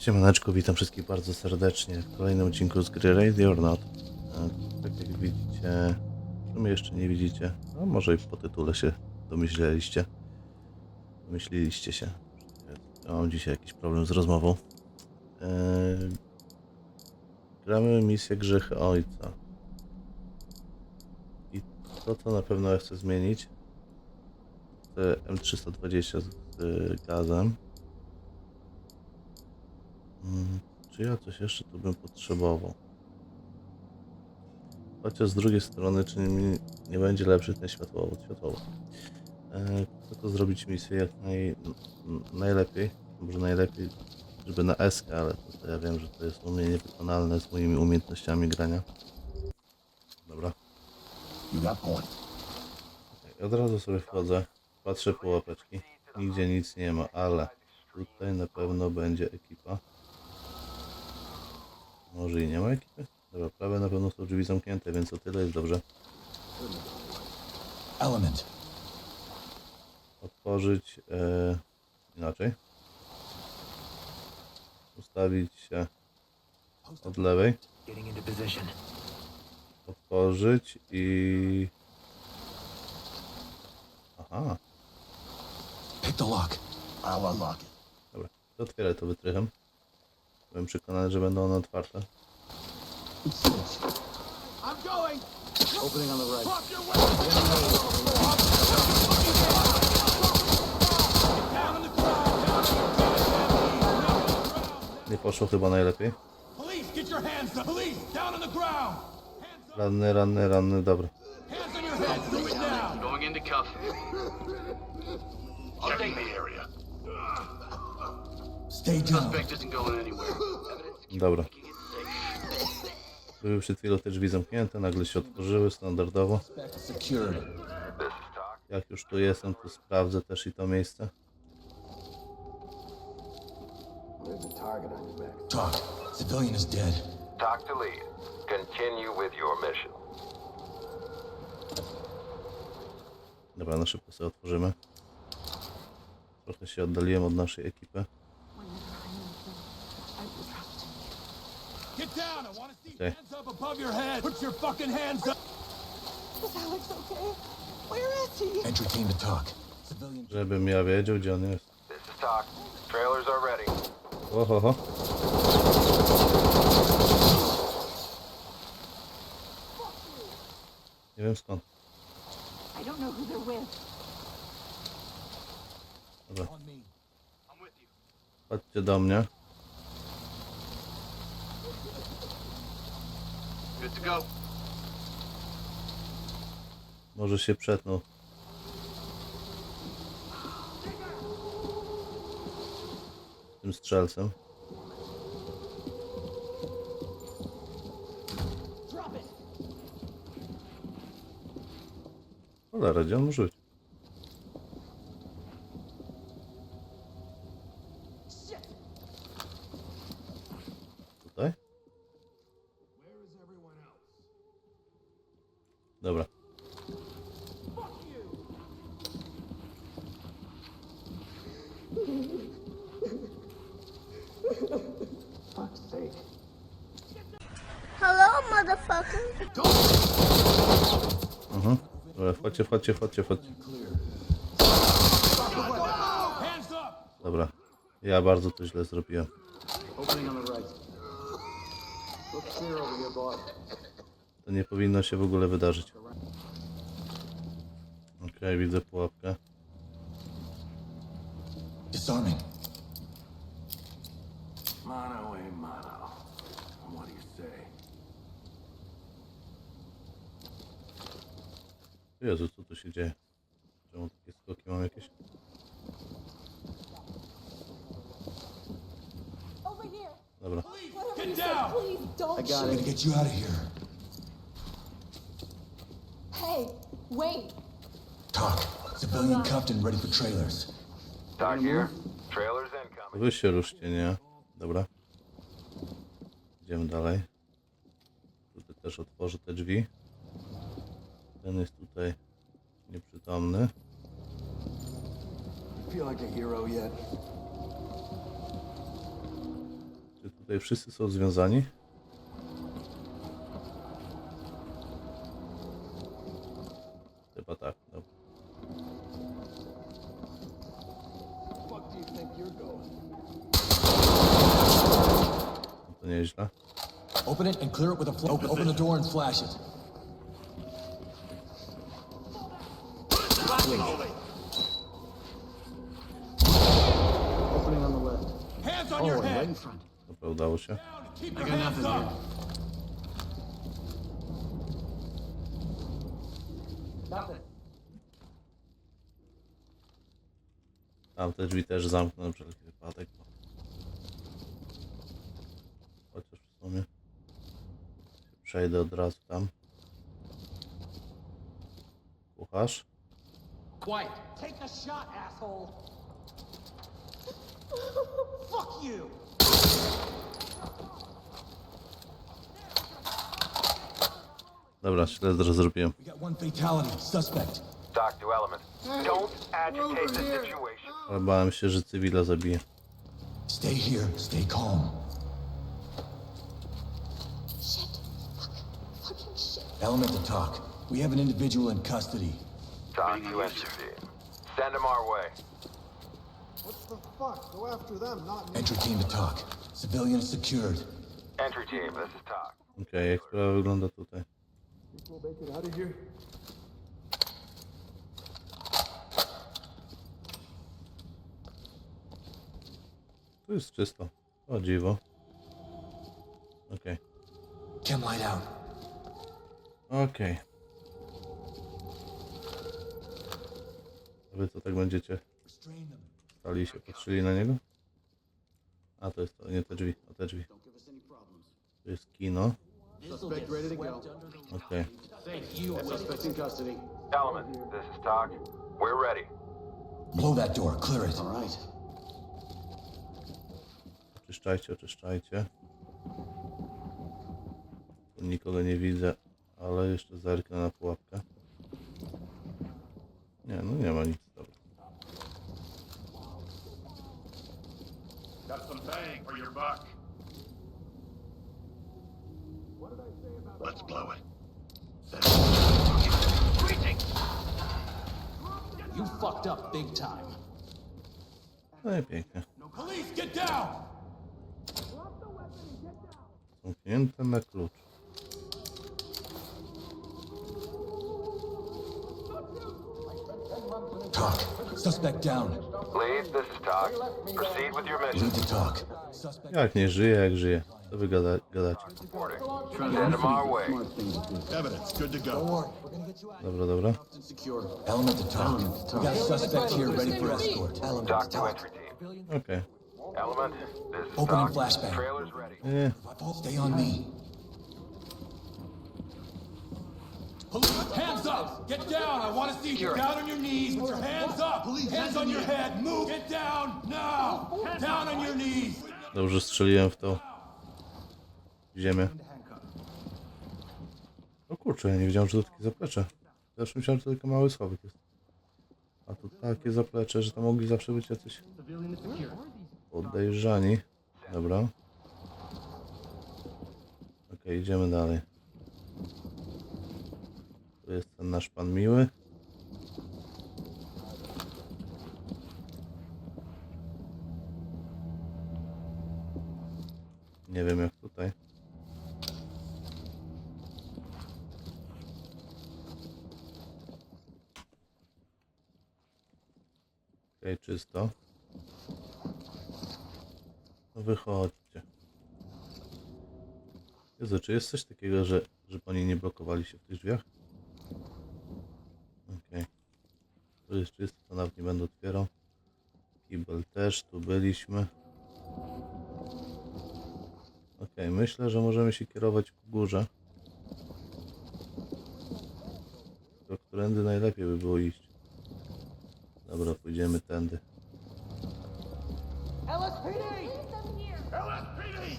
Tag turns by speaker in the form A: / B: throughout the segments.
A: Siemaneczko, witam wszystkich bardzo serdecznie w kolejnym odcinku z gry Ready or Not. E, Tak jak widzicie, w sumie jeszcze nie widzicie, a może i po tytule się domyśleliście. Domyśliliście się. Ja mam dzisiaj jakiś problem z rozmową. E, Gramy misję Grzechy Ojca. I to, co na pewno ja chcę zmienić, to M320 z y, gazem. Mm, Czy ja coś jeszcze tu bym potrzebował? Chociaż z drugiej strony, czy mi nie będzie lepszy ten światłowód? Światłowód. E, Chcę to zrobić misję jak naj, najlepiej. Może najlepiej, żeby na SK, ale to, to ja wiem, że to jest u mnie niewykonalne z moimi umiejętnościami grania. Dobra. I od razu sobie wchodzę, patrzę po łapeczki. Nigdzie nic nie ma, ale tutaj na pewno będzie ekipa. Może i nie ma ekipy? Dobra, prawie na pewno są drzwi zamknięte, więc o tyle jest dobrze.
B: Element.
A: Otworzyć e, inaczej. Ustawić się od lewej. Otworzyć i... Aha,
B: Pick the lock. I'll unlock it.
A: dobra. To otwieraj to wytrychem. Byłem przekonany, że będą one otwarte.
C: Opening on the right.
A: Nie poszło chyba najlepiej. Ranny, ranny, ranny, dobra.
D: Hands on your heads! Do it now!
E: Going into cuff. Checking the area.
B: Stay down.
A: Dobra. Były przed chwilą te drzwi zamknięte, nagle się otworzyły standardowo. Jak już tu jestem, to sprawdzę też i to miejsce.
B: Talk. Civilian is dead.
F: Talk to lead. Continue with your mission.
A: Dobra, na szybko sobie otworzymy. Trochę się oddaliłem od naszej ekipy.
D: Get down! I want to see
A: Okay.
D: hands up above your head! Put your fucking hands up!
G: Is Alex okay? Where is he?
B: Entry team to talk. Civilian.
A: Żebym ja wiedział, gdzie on jest.
F: This is Talk. Trailers are ready.
A: Oho, Nie wiem skąd.
G: I don't know who they're with.
A: Dobra,
B: On me.
E: I'm with you.
A: chodźcie do mnie.
E: Good to go.
A: Może się przetnął. Tym strzelcem. Cholera, gdzie on może być? Tutaj? Dobra.
H: Hello, motherfucker.
A: Mhm. Wchodźcie.
D: Hands up!
A: Dobra. Ja bardzo to źle zrobiłem. To nie powinno się w ogóle wydarzyć. Okej, widzę pułapkę.
B: Disarming.
E: Mono a mono. What do you say?
A: Jezu, co tu się dzieje? Czemu takie skoki mam jakieś? Dobra.
D: Get down!
C: I got
G: shoot.
B: I'm gonna get you out of here.
G: Hey, wait.
B: Talk. Civilian cuffed and ready for trailers.
F: Talk here. Trailers incoming.
A: Wy się ruszcie, nie? Dobra. Idziemy dalej. Tutaj też otworzę te drzwi. Ten jest tutaj nieprzytomny.
C: Yet?
A: tutaj wszyscy są związani. Chyba tak. No to nieźle.
B: Open it and clear it with a fl- open, open the door and flash it.
C: Opening on the left.
D: Hands on
C: Oh,
D: your
C: and right
D: head.
C: in front.
A: Dobra, udało się.
D: Keep your hands up.
C: Nothing.
A: Tam te drzwi też zamknę na wszelki wypadek. bo- Chociaż w sumie przejdę od razu tam. Kucharz.
D: Quiet. Take a shot, asshole. Fuck you.
A: Dobra, źle zro- zrobiłem.
B: We got one fatality. Suspect.
F: Doc Element. Don't agitate the situation.
A: Ale bałem się, że cywila zabije.
B: Stay here. Stay calm.
G: Shit. Fuck. Fucking shit.
B: Element to talk. We have an individual in custody.
F: Doc to entry team. Send him our way.
I: What the fuck? Go after them, not me.
B: Entry team to talk. Civilian secured.
F: Entry team, this is Doc.
A: Okej, jak sprawa wygląda tutaj?
I: We'll make it out of here.
A: Tu jest czysto. O dziwo. Okej,
B: Chem light out.
A: okej. A Wy co tak będziecie
B: them.
A: stali się, patrzyli na niego? A to jest to, nie te drzwi, o te drzwi.
C: Don't give us any problems.
A: To jest kino.
C: Suspect ready to go.
A: Okay.
C: Thank you. Suspect in custody.
F: Element, this is Doc. We're ready.
B: Blow that door. Clear it.
C: All right.
A: Oczyszczajcie, oczyszczajcie. Tu nikogo nie widzę, ale jeszcze zerknę na pułapkę. Nie, no nie ma nic. Dobra.
E: Got some bang for your buck. Let's blow it.
D: You fucked up big time.
A: No i pięknie.
D: Police, get down.
A: Zamknięte na klucz.
B: Talk. Suspect down.
F: Lead, this is Doc. Proceed with your mission.
B: Lead to talk. Suspect.
A: Jak nie żyje, jak żyje. Co wy gada, gadacie?
E: Evidence, good to go.
A: Dobra, dobra.
B: Element to talk. We got a suspect here ready for escort. Element
F: Doc
B: to
F: to
B: talk.
F: entry team.
A: Okej.
F: Element, this is
B: Opening
F: Doc.
B: flashbang.
F: Trailer's ready.
A: Nie,
B: Stay on me.
D: Police, hands up. Get down. I want to see you down on your knees with your hands up. Hands on your head. Move. Get down now. Down on your knees.
A: dobrze strzeliłem w to. W ziemię. O kurczę, ja nie wiedziałem, że to takie zaplecze. Zawsze myślałem, że to tylko mały schowek jest. A tu takie zaplecze, że to mogli zawsze być jacyś podejrzani. Dobra. Okej, idziemy dalej. Tu jest ten nasz pan miły. Nie wiem jak Okej, czysto. No wychodźcie. Jezu, czy jest coś takiego, że, że oni nie blokowali się w tych drzwiach? Okej. Tu jest czysto, to nawet nie będę otwierał. Kibel też, tu byliśmy. Okej, myślę, że możemy się kierować ku górze. To którędy najlepiej by było iść. Dobra, pójdziemy tędy.
D: LSPD.
E: LSPD!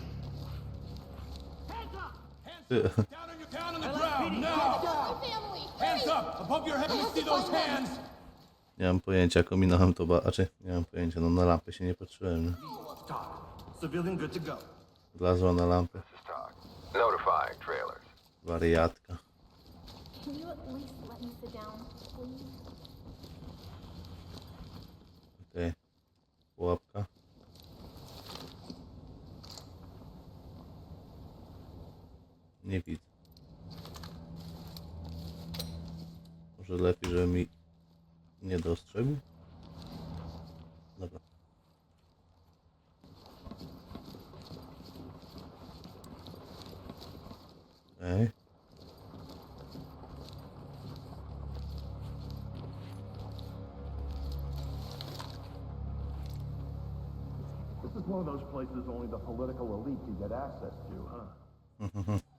A: Ty,
D: Down on your down on the ground now.
G: Family.
D: Hands up above your head. Let me see those hands.
A: nie mam pojęcia, jak ominąłem to, ba... Znaczy, nie mam pojęcia, no na lampę się nie patrzyłem. Nie? Wlazła na lampę. Wariatka.
H: Can you at least let me sit down, please?
A: Okej. Pułapka. Nie widzę. Może lepiej, żeby mi nie dostrzegł?
E: Places only the political elite can get access to, huh?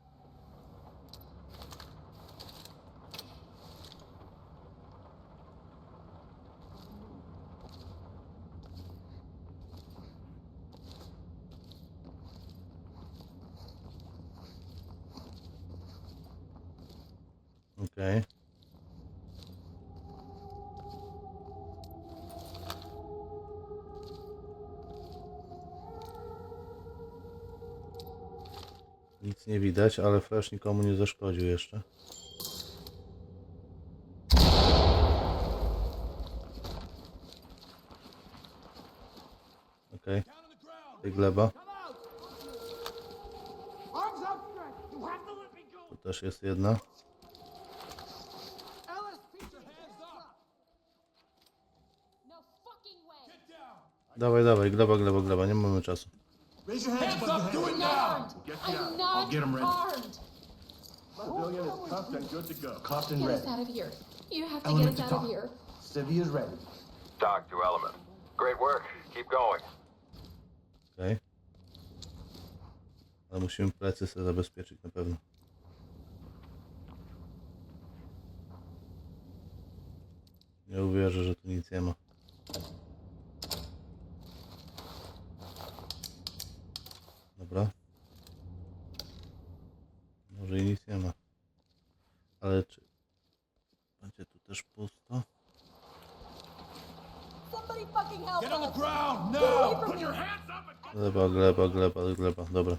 A: nie widać, ale flash nikomu nie zaszkodził jeszcze. Okej,
D: ground.
A: tej gleba. Tu też jest jedna. Dawaj, dawaj, gleba, gleba, gleba, nie mamy czasu.
I: Raise your hands
D: Hands up. Do it now.
E: Get
H: I'm
E: down.
H: not
E: I'll get him ready.
H: armed.
E: Civilian is cuffed and good to go.
B: Cuffed and
H: Get us out of here. You have to
B: Element
H: get us
B: to
H: out of here.
B: Civvy is ready.
F: Talk to Element. Great work. Keep going.
A: Okej. Ale musimy plecy sobie zabezpieczyć na pewno. Nie uwierzę, że tu nic nie ma. Dobra. Może i nic nie ma. Ale czy będzie tu też pusto? Gleba, gleba, gleba, gleba. Dobra.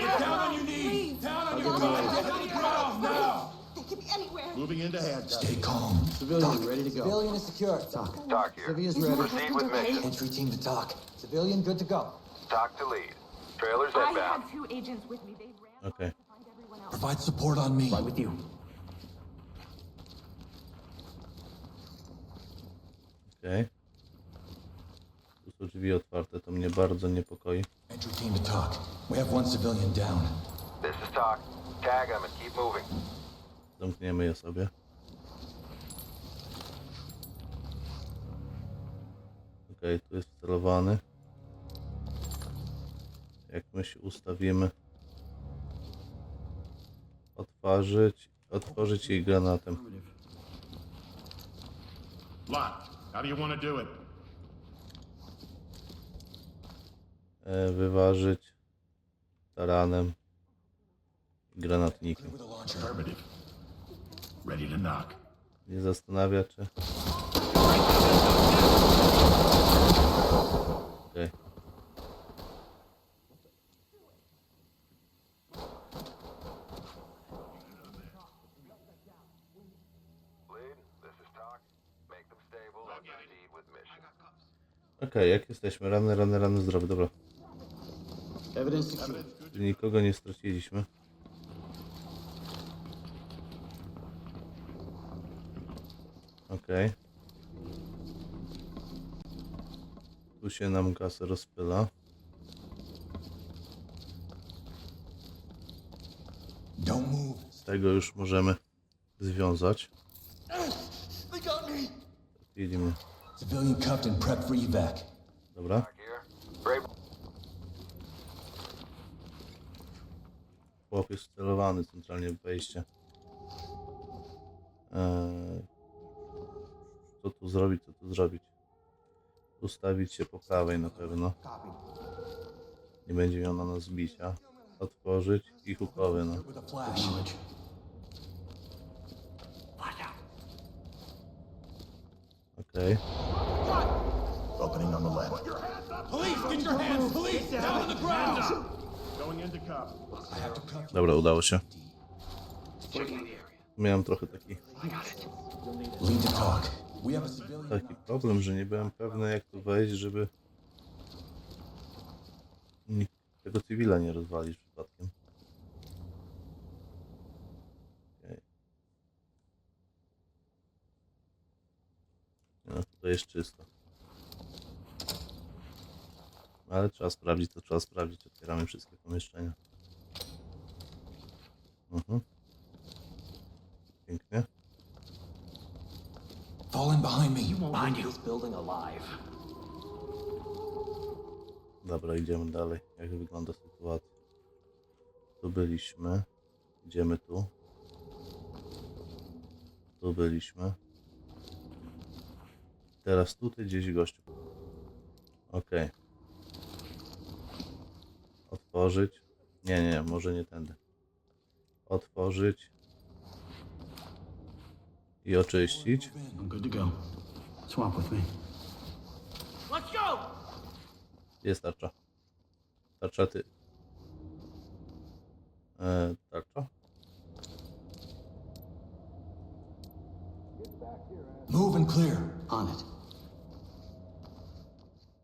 D: Get down on your knees. Down on your knees. Get on the ground now.
G: They could be anywhere.
E: Moving into handcuffs.
B: Stay calm.
I: Civilian, ready to go.
B: Civilian is secure. Talk.
F: Talk here.
H: My
B: ready.
F: Proceed with mission.
B: Entry team to talk. Civilian good to go.
F: Talk to lead. Trailers
J: I
F: inbound.
J: had two agents with me. They ran
A: Okej.
J: to find everyone else.
B: Provide support on me.
I: Right with you.
A: Okej. Tu są drzwi otwarte, to mnie bardzo niepokoi.
B: Entry team to talk. We have one civilian down.
F: This is talk. Tag them and keep moving.
A: Zamkniemy je sobie. Okej, tu jest celowany. Jak my się ustawimy? Otworzyć, otworzyć jej granatem.
E: Locked. How do you want to do it?
A: E, wyważyć taranem i granatnikiem.
E: Ready to knock.
A: Nie zastanawia, czy... Okej.
F: Lead, this is talk. Make them stable and proceed with mission.
A: Okej, jak jesteśmy? Rany, rany, rany, zdrowy, dobra.
I: Evidence secured.
A: Czyli nikogo nie straciliśmy. Okej. Tu się nam gaz rozpyla.
B: Don't move.
A: Z tego już możemy związać.
I: They got me.
A: Widzimy.
B: Civilian cuffed and prepped for evac.
A: Dobra. Chłop jest celowany centralnie w wejście. Eee, co tu zrobić, co tu zrobić? Ustawić się po prawej na pewno. Nie będzie miał na nas bicia. Otworzyć i hukowy, no. Okej.
E: Opening on the left.
D: Police, get your hands! Police, down on the ground!
E: Going into cuff.
B: I have to cut
A: Dobra, udało się. Miałem trochę taki,
B: Lead to talk. We have a civilian.
A: taki problem, że nie byłem pewny jak tu wejść, żeby nikt tego cywila nie rozwalić. Okej. Jest czysto. Ale trzeba sprawdzić, to trzeba sprawdzić. Otwieramy wszystkie pomieszczenia. Mhm. Pięknie.
B: Fall in behind me.
C: Behind you. This building alive.
A: Dobra, idziemy dalej. Jak wygląda sytuacja? Tu byliśmy. Idziemy tu. Tu byliśmy. Teraz tutaj gdzieś gościu. Okej. Otworzyć. Nie, nie, może nie tędy. Otworzyć. I oczyścić. Jest tarcza. Tarcza ty. E, tarcza?
B: Move and clear.
C: On it.
A: Nie mów mi.
C: Let me see those hands!
D: Hands up, now! Hands on your head,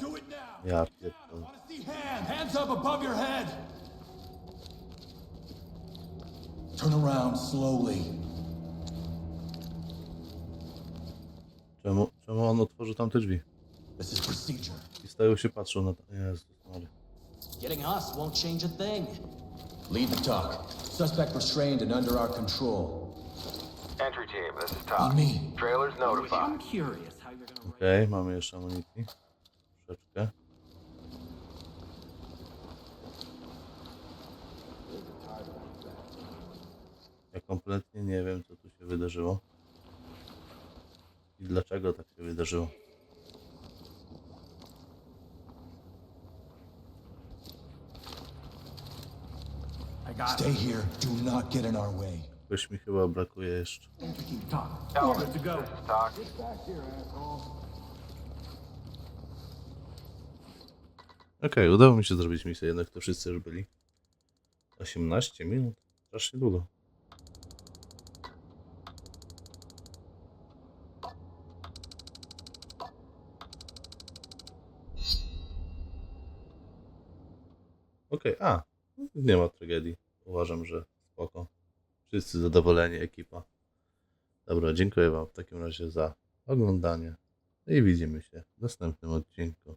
D: do it now!
A: Ja pierdolę.
B: Turn around slowly.
A: Czemu, czemu on otworzył tamte drzwi?
B: This is procedure.
A: I stają się patrzą na to. Jezus Mary.
C: Getting us won't change a thing.
B: Lead the talk. Suspect restrained and under our control.
F: Entry team, this is
B: me.
F: Trailers
C: I'm
F: notified.
C: curious how you're gonna
A: Okej, mamy jeszcze amunicji. Troszeczkę. Ja kompletnie nie wiem, co tu się wydarzyło. I dlaczego tak się wydarzyło.
B: Stay here. Do not get in our way.
A: Ktoś mi chyba brakuje jeszcze.
F: Talk.
A: Okej, udało mi się zrobić misję, jednak to wszyscy już byli. 18 minut? Strasznie długo. Okej, a, nie ma tragedii. Uważam, że spoko. Wszyscy zadowoleni, ekipa. Dobra, dziękuję Wam w takim razie za oglądanie i widzimy się w następnym odcinku.